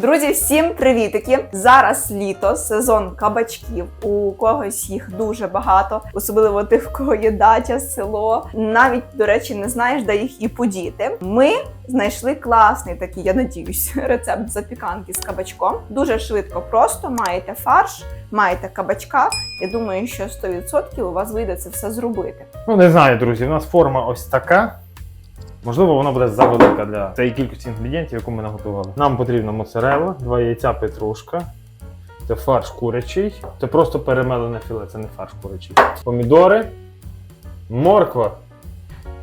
Друзі, всім привітики! Зараз літо, сезон кабачків. У когось їх дуже багато, особливо тих, в кого є дача, село. Навіть, до речі, не знаєш, де їх і подіти. Ми знайшли класний такий, я надіюсь, рецепт запіканки з кабачком. Дуже швидко, просто маєте фарш, маєте кабачка. Я думаю, що 100% у вас вийде це все зробити. Ну, не знаю, друзі, у нас форма ось така. Можливо, вона буде завелика для цієї кількості інгредієнтів, яку ми наготували. Нам потрібна моцарелла, два яйця петрушка, це фарш курячий, це просто перемелене філе, це не фарш курячий. Помідори, морква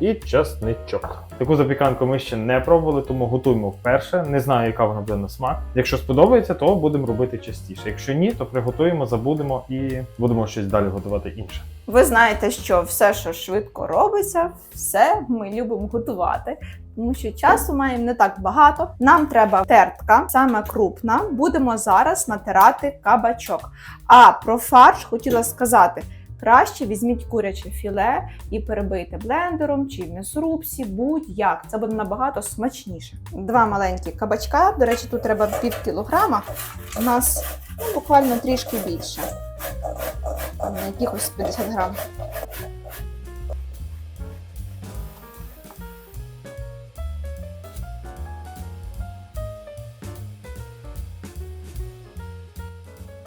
і часничок. Таку запіканку ми ще не пробували, тому готуємо вперше. Не знаю, яка вона буде на смак. Якщо сподобається, то будемо робити частіше. Якщо ні, то приготуємо, забудемо і будемо щось далі готувати інше. Ви знаєте, що все, що швидко робиться, все ми любимо готувати. Тому що часу маємо не так багато. Нам треба тертка, саме крупна. Будемо зараз натирати кабачок. А про фарш хотіла сказати: краще візьміть куряче філе і перебийте блендером чи в м'ясорубці, будь-як. Це буде набагато смачніше. Два маленькі кабачка. До речі, тут треба пів кілограма. У нас ну, буквально трішки більше. На якихось 50 грам.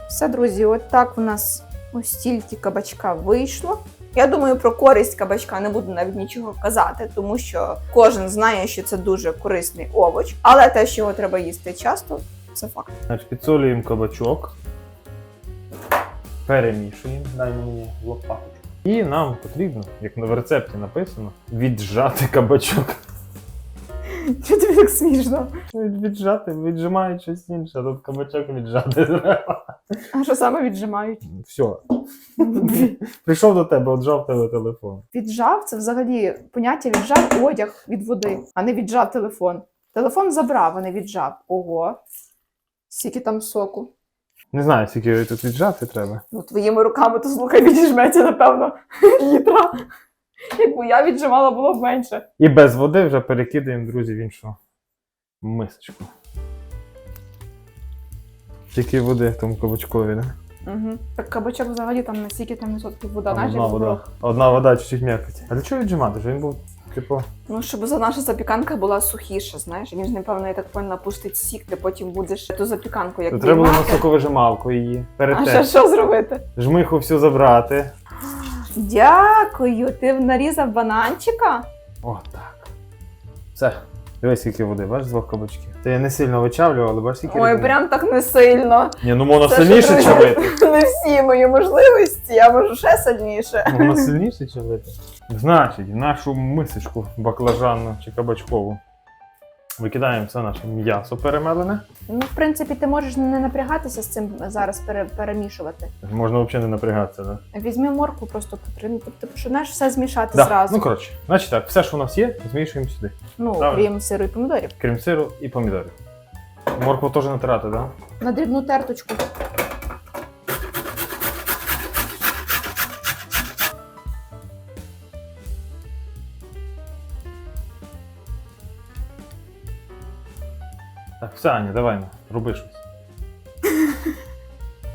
Все, друзі, от так у нас ось стільки кабачка вийшло. Я думаю, про користь кабачка не буду навіть нічого казати, тому що кожен знає, що це дуже корисний овоч, але те, що його треба їсти часто, це факт. Значить, підсолюємо кабачок, перемішуємо, дай мені лопаточку. І нам потрібно, як в рецепті написано, віджати кабачок. Що тобі так смішно? Віджати, віджимають щось інше, тут кабачок віджати треба. А що саме віджимають? Все. Прийшов до тебе, отжав тебе телефон. Віджав це взагалі поняття віджав одяг від води, а не віджав телефон. Телефон забрав, а не віджав. Ого. Скільки там соку. Не знаю, скільки тут віджати треба. Ну, твоїми руками то слухай, відіжметься, напевно, літра. Якби я віджимала, було б менше. І без води вже перекидаємо, друзі, в іншу мисочку. Тільки води в тому кабачкові, да? Угу. Так кабачок взагалі там на стільки там відсотків вода, Там знаєш, одна як вода. горох. Одна вода чуть-чуть м'якоть. А для чого віджимати? Він був, типу. Ну, щоб за наша запіканка була сухіша, знаєш. Він ж, напевно, я так поняла, пустить сік, ти потім будеш ту запіканку як треба було на виймати. соковижималку її. А Перед ще те. що зробити? Жмиху всю забрати. Дякую, ти нарізав бананчика? О, так. Все. Дивись, скільки води, бачиш, з двох кабачків. Та я не сильно вичавлював, але бачиш, скільки Ой, рідини. прям так не сильно. Ні, ну можна Це сильніше що, чавити. Не всі мої можливості, я можу ще сильніше. Воно сильніше чавити. Значить, в нашу мисочку баклажанну чи кабачкову викидаємо все наше м'ясо перемелене. Ну, в принципі, ти можеш не напрягатися з цим зараз пере- перемішувати. Можна взагалі не напрягатися, да? Візьми морку, просто потрібно. Тобто, починаєш все змішати Да. зразу. Ну, коротше, значить так, все, що у нас є, змішуємо сюди. Ну, правильно. крім сиру і помідорів. Крім сиру і помідорів. Моркву теж натирати, так? Да? На дрібну терточку. Так, все, Аня, давай, роби щось.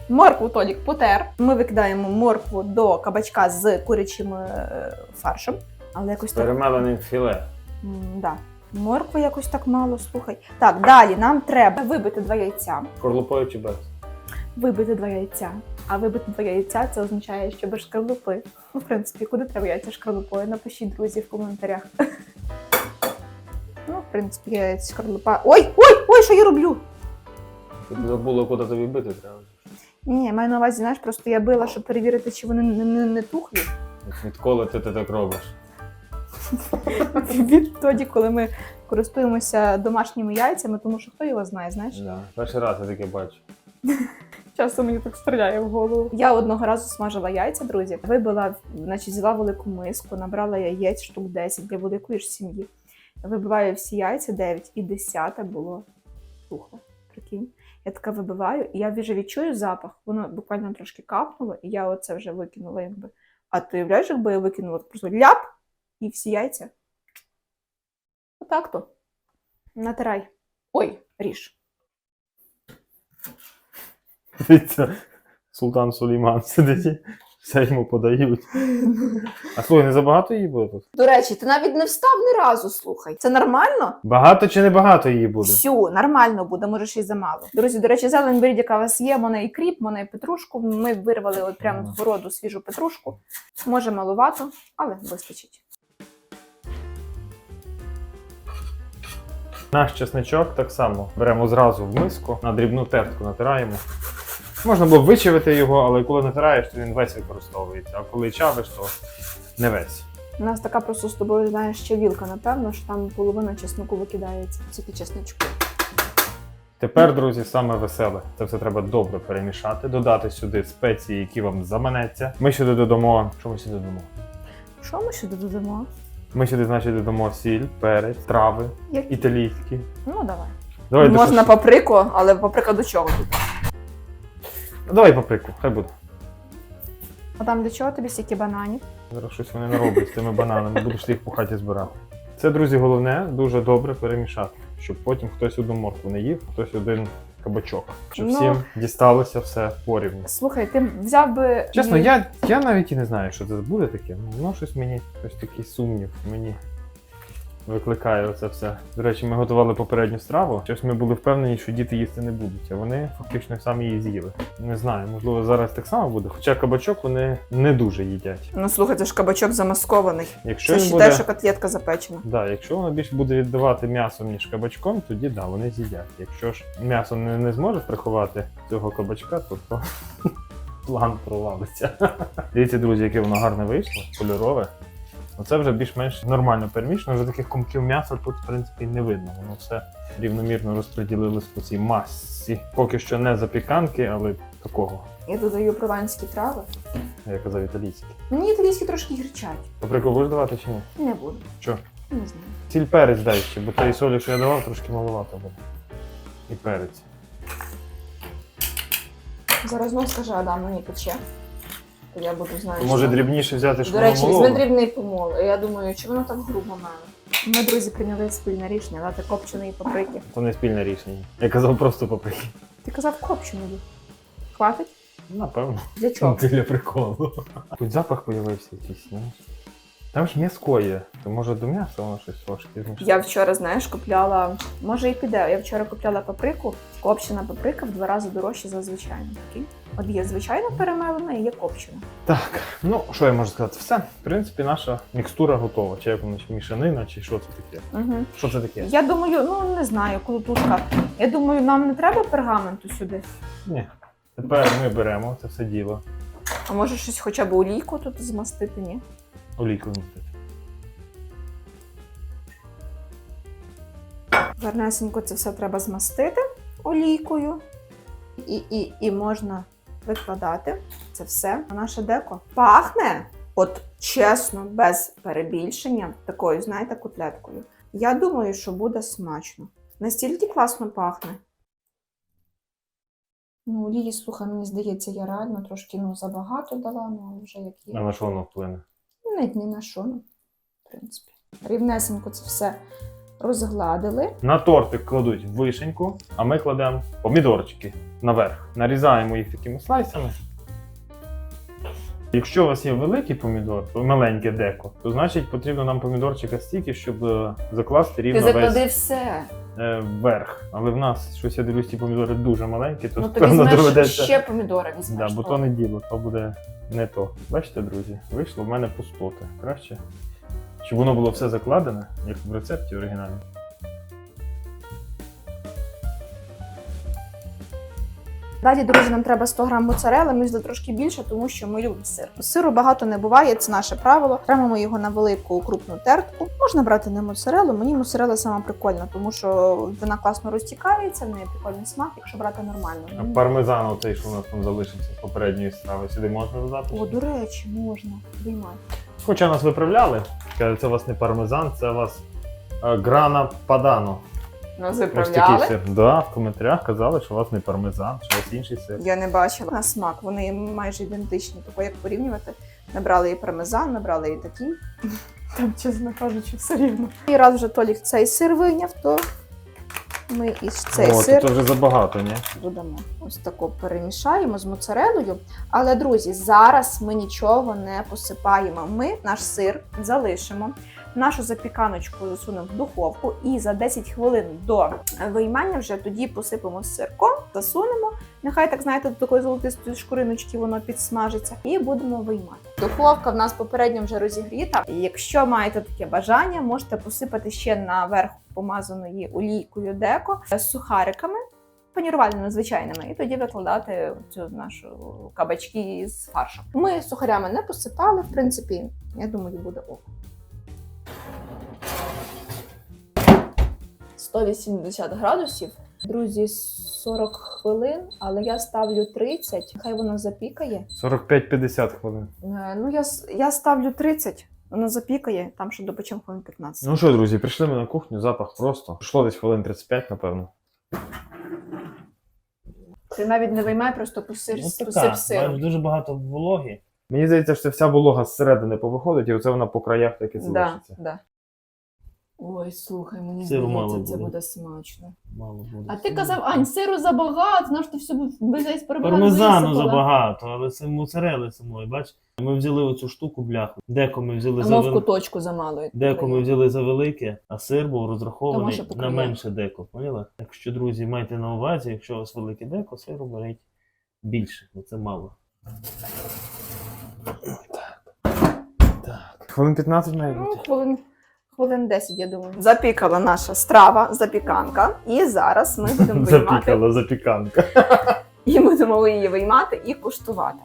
Моркву Толік потер. Ми викидаємо моркву до кабачка з курячим е, фаршем. Але якось так. Перемеленим філе. М, да. Моркви якось так мало, слухай. Так, далі нам треба вибити два яйця. Корлупою чи без? Вибити два яйця. А вибити два яйця це означає, що без шкарлупи. Ну, в принципі, куди треба яйця шкарлупою? Напишіть, друзі, в коментарях. В принципі, яйця шкарлупа. Ой, ой, ой, що я роблю? Ти забула, куди тобі бити треба. Ні, я маю на увазі, знаєш, просто я била, щоб перевірити, чи вони не, не, не тухлі. Відколи ти, ти так робиш? Відтоді, коли ми користуємося домашніми яйцями, тому що хто його знає, знаєш? Да. Перший раз я таке бачу. Часто мені так стріляє в голову. Я одного разу смажила яйця, друзі. Вибила, значить, взяла велику миску, набрала яєць штук 10 для великої ж сім'ї. Вибиваю всі яйця 9 і 10 було тухле. Прикинь. Я така вибиваю, і я вже відчую запах. Воно буквально трошки капнуло, і я оце вже викинула, якби. А ти уявляєш, якби я викинула просто ляп і всі яйця. Отак то. Натирай. Ой, ріж. Султан Сулейман сидить, все йому подають. А слухай, не забагато її буде тут? До речі, ти навіть не встав ні разу, слухай. Це нормально? Багато чи не багато її буде? Всю, нормально буде, може ще й замало. Друзі, до речі, зелень беріть, яка у вас є, мене і кріп, мене і петрушку. Ми вирвали от прямо з городу свіжу петрушку. Може малувато, але вистачить. Наш чесничок так само беремо зразу в миску, на дрібну тертку натираємо. Можна було вичавити його, але коли натираєш, то він весь використовується. А коли чавиш, то не весь. У нас така просто з тобою, знаєш, ще вілка, напевно, що там половина чесноку викидається. Тільки чесничку. Тепер, друзі, саме веселе. Це все треба добре перемішати, додати сюди спеції, які вам заманеться. Ми сюди додамо. Що ми сюди додамо? Що ми сюди додамо? Ми сюди, значить, додамо сіль, перець, трави, Як... італійські. Ну, давай. Давай, Можна до- паприку, але паприка до чого тут? Давай паприку, хай буде. А там для чого тобі стільки бананів? Зараз щось вони нароблять з тими бананами, будеш їх по хаті збирати. Це, друзі, головне дуже добре перемішати, щоб потім хтось одну моркву не їв, хтось один кабачок. Щоб Ну. всім дісталося все порівну. Слухай, ти взяв би. Чесно, я, я навіть і не знаю, що це буде таке. Ну, воно щось мені, щось такий сумнів мені викликає оце все. До речі, ми готували попередню страву. Щось ми були впевнені, що діти їсти не будуть, а вони фактично самі її з'їли. Не знаю, можливо, зараз так само буде. Хоча кабачок вони не дуже їдять. Ну слухай, це ж кабачок замаскований. Якщо Це він буде... те, що котлетка запечена. Да, якщо воно більше буде віддавати м'ясом, ніж кабачком, тоді да, вони з'їдять. Якщо ж м'ясо не, не зможе приховати цього кабачка, то, то план провалиться. Дивіться, друзі, яке воно гарне вийшло, кольорове. Оце вже більш-менш нормально перемішано, вже таких комків м'яса тут, в принципі, не видно. Воно все рівномірно розподілилось по цій масі. Поки що не запіканки, але такого, Я додаю прованські трави. я казав, італійський. Мені італійські трошки гірчать. Паприку будеш давати чи ні? Не буду. Що? Не знаю. Сіль перець дай ще, бо тієї солі, що я давав, трошки маловато буде. І перець. Зараз знов скаже Адам, мені пече. То я буду знати. Може що- дрібніше взяти, До речі, візьми дрібний помол. Я думаю, чи воно так грубо мене. Ми, друзі, прийняли спільне рішення дати копченої паприки. То не спільне рішення. Я казав просто паприки. Ти казав копченої. Хватить? Напевно. Для чого? Для приколу. Тут запах появився якийсь, знаєш. Там ж м'яско є. То може до м'яса воно щось трошки змішане. Я вчора, знаєш, купляла. Може і піде. Я вчора купляла паприку. Копчена паприка в два рази дорожча за звичайну. От є звичайно перемелена і є копчена. Так, ну що я можу сказати? Все. В принципі, наша мікстура готова. Чи як вона, мішанина, чи що це таке? Угу. Що це таке? Я думаю, ну не знаю, колотушка. Я думаю, нам не треба пергаменту сюди. Ні. Тепер ми беремо це все діло. А може щось хоча б олійку тут змастити, ні? Олійку містити. Гарнесенько це все треба змастити олійкою. І, і, і можна викладати це все на наше деко. Пахне, от чесно, без перебільшення, такою, знаєте, котлеткою. Я думаю, що буде смачно. Настільки класно пахне. Ну, олії, слухай, мені здається, я реально трошки ну, забагато дала, ну але вже як А є. на що воно вплине? Навіть ні на що, ну, в принципі. Рівнесенько це все розгладили. На тортик кладуть вишеньку, а ми кладемо помідорчики наверх. Нарізаємо їх такими слайсами. Якщо у вас є великий помідор, маленьке деко, то значить потрібно нам помідорчика стільки, щоб е, закласти Ти рівно заклади весь все. е, вверх. Але в нас щось я дивлюсь, ті помідори дуже маленькі, то Ну ти певно візьмеш доведеться. ще помідори Да, бо то не діло, то буде не то. Бачите, друзі, вийшло в мене пустоти. Краще, щоб воно було все закладене, як в рецепті оригінальному. Далі, друзі, нам треба 100 грам моцарели, ми взяли трошки більше, тому що ми любимо сир. Сиру багато не буває, це наше правило. Ми його на велику крупну тертку. Можна брати не моцарелу. Мені моцарела сама прикольна, тому що вона класно розтікається, в неї прикольний смак, якщо брати нормально. А пармезан, оцей, що у нас там залишився з попередньої страви, сюди можна додати? О, до речі, можна. Виймай. Хоча нас виправляли, це у вас не пармезан, це у вас е, грана падано. Нас Ось такий сир. Да, в коментарях казали, що у вас не пармезан, що у вас інший сир. Я не бачила на смак, вони майже ідентичні. Тобто, як порівнювати, набрали і пармезан, набрали і такий. Там, чесно кажучи, все рівно. І раз вже Толік цей сир вийняв, то Ми із цей О, сир тут вже забагато, ні? будемо ось тако перемішаємо з моцарелою. Але, друзі, зараз ми нічого не посипаємо. Ми наш сир залишимо. Нашу запіканочку засунемо в духовку і за 10 хвилин до виймання вже тоді посипемо сирком, засунемо. Нехай так знаєте, до такої золотистої шкуриночки воно підсмажиться, і будемо виймати. Духовка в нас попередньо вже розігріта. Якщо маєте таке бажання, можете посипати ще наверх помазаної олійкою деко з сухариками панірувальними звичайними, і тоді викладати цю нашу кабачки з фаршем. Ми сухарями не посипали, в принципі, я думаю, буде ок. 180 градусів. Друзі, 40 хвилин, але я ставлю 30, хай воно запікає. 45-50 хвилин. Е, Ну, я, с- я ставлю 30, воно запікає, там ще допечемо хвилин 15. Ну що, друзі, прийшли ми на кухню, запах просто. Пройшло десь хвилин 35, напевно. Ти навіть не виймай, просто посир, Ну, посип сиром. маєш дуже багато вологи. Мені здається, що вся волога зсередини повиходить, і оце вона по краях так і Да, залишиться. да. Ой, слухай, мені Сиру здається, це буде. буде смачно. Мало буде. А ти казав, Ань, сиру забагато, знаєш, ти все весь Пармезану забагато, але це моцарели самої, бач? Ми взяли оцю штуку бляху. Деко ми взяли за Мов вел... куточку замало. Деко ми взяли за велике, а сир був Тому розрахований що на менше деко. Поняла? Так що, друзі, майте на увазі, якщо у вас велике деко, сиру беріть більше, бо це мало. Так. Хвилин 15 має Ну, хвилин, хвилин 10, я думаю. Запікала наша страва, запіканка. І зараз ми будемо виймати. Запікала запіканка. І будемо її виймати і куштувати.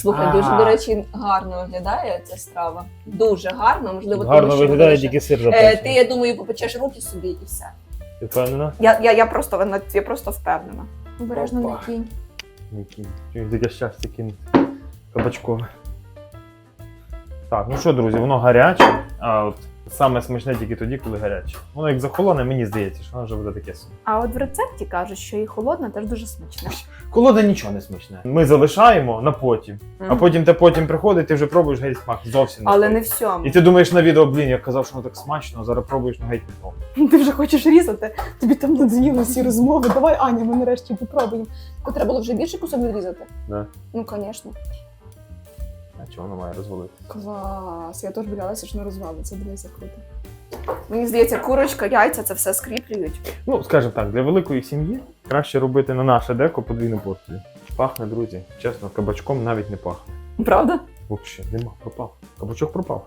Слухай, дуже, до речі, гарно виглядає ця страва. Дуже гарно, можливо, Гарно тому, що виглядає тільки сир Е, запечений. Ти, я думаю, попечеш руки собі і все. Ти впевнена? Я, я, я, просто, вона- я просто впевнена. Обережно Опа. не кінь. Який чуєш, таке щастя кинути. Кабачкове. Так, ну що, друзі, воно гаряче, а от саме смачне тільки тоді, коли гаряче. Воно як захолоне, мені здається, що воно вже буде таке собі. А от в рецепті кажуть, що і холодна теж дуже смачна. Холоде нічого не смачне. Ми залишаємо на потім, а потім те потім приходить, ти вже пробуєш геть смак зовсім Але той. не всьому. І ти думаєш на відео, блін, я казав, що воно так смачно, а зараз пробуєш ну геть не то. Ти вже хочеш різати, тобі там надоїли всі розмови. Давай, Аня, ми нарешті попробуємо. Треба було вже більше кусок відрізати? Да. Ну, звісно. А чого воно має розвалити? Клас. Я теж боялася, що не розвалиться. Дивися, круто. Мені здається, курочка, яйця це все скріплюють. Ну, скажімо так, для великої сім'ї краще робити на наше деко подвійну порцію. Пахне, друзі, чесно, кабачком навіть не пахне. Правда? Взагалі, нема, пропав. Кабачок пропав.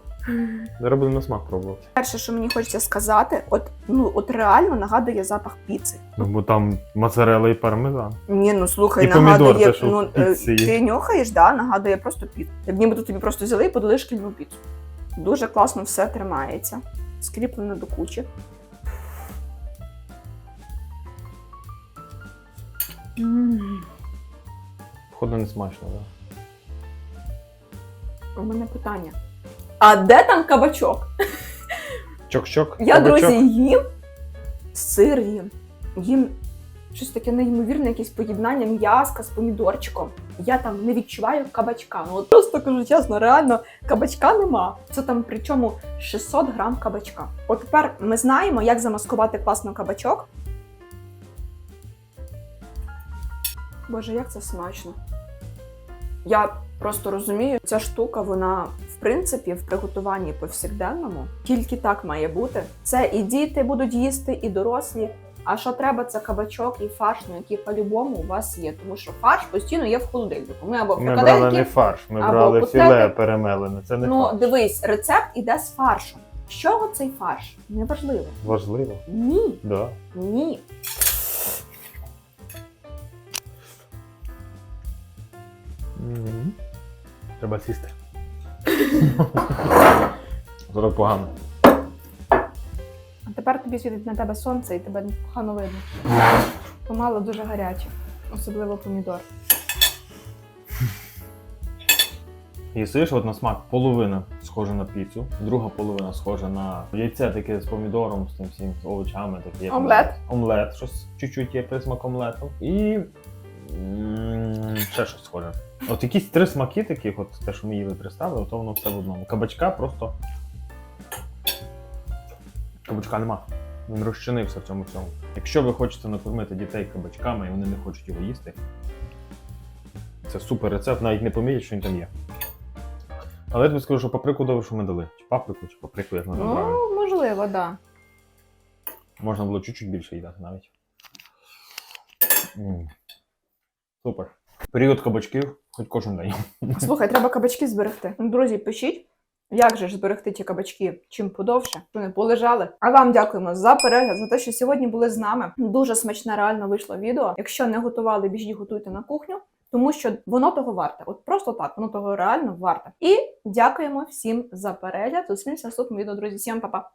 Зараз будемо на смак пробувати. Перше, що мені хочеться сказати, от ну от реально нагадує запах піци. Ну, бо там моцарелла і пармезан. Ні, ну слухай, І помідор, нагадує, те, що ну в піці е, є. ти нюхаєш, да, нагадує просто піцу. Як ніби тобі просто взяли і подали шкільну піцу. Дуже класно все тримається. Скріплено до кучі. М, Походу не смачно, так. У мене питання. А де там кабачок? Чок-чок. Я, кабачок. друзі, їм сир їм. Їм щось таке неймовірне, якесь поєднання м'яска з помідорчиком. Я там не відчуваю кабачка. Ну от просто кажу чесно, реально кабачка нема. Це там причому 600 грам кабачка. От тепер ми знаємо, як замаскувати класно кабачок. Боже, як це смачно. Я просто розумію, ця штука, вона в принципі в приготуванні повсякденному тільки так має бути. Це і діти будуть їсти, і дорослі. А що треба, це кабачок і фарш, ну який по-любому у вас є, тому що фарш постійно є в холодильнику. Ми або Ми брали не фарш, ми або брали філе перемелене. Це не ну фарш. дивись, рецепт іде з фаршем. З чого цей фарш? Неважливо. Важливо. Ні, Да. ні. Мгм. Треба сісти. Зараз погано. А тепер тобі світить на тебе сонце і тебе погано видно. Помало дуже гаряче, особливо помідор. Їсиш, от на смак половина схожа на піцу, друга половина схожа на яйце таке з помідором, з тим всім з овочами. Таке, Омлет. Омлет, щось чуть-чуть є присмак омлету. І м, ще щось схоже. От якісь три смаки таких, от те, що ми їли представили, то воно все в одному. Кабачка просто. Кабачка нема. Він розчинився в цьому всьому. Якщо ви хочете накормити дітей кабачками і вони не хочуть його їсти, це супер рецепт, навіть не помітять, що він там є. Але я тобі скажу, що паприку добре, що ми дали. Чи паприку, чи паприку, як правильно. Ну, можливо, да. Можна було чуть-чуть більше їдати навіть. М. Супер. Період кабачків, хоч кожен день. Слухай, треба кабачки зберегти. Ну, Друзі, пишіть, як же ж зберегти ті кабачки чим подовше, щоб вони полежали. А вам дякуємо за перегляд, за те, що сьогодні були з нами. Дуже смачне реально вийшло відео. Якщо не готували, біжіть готуйте на кухню. Тому що воно того варте. От просто так, воно того реально варте. І дякуємо всім за перегляд. Зустрінемося наступному відео, друзі. Всім па-па!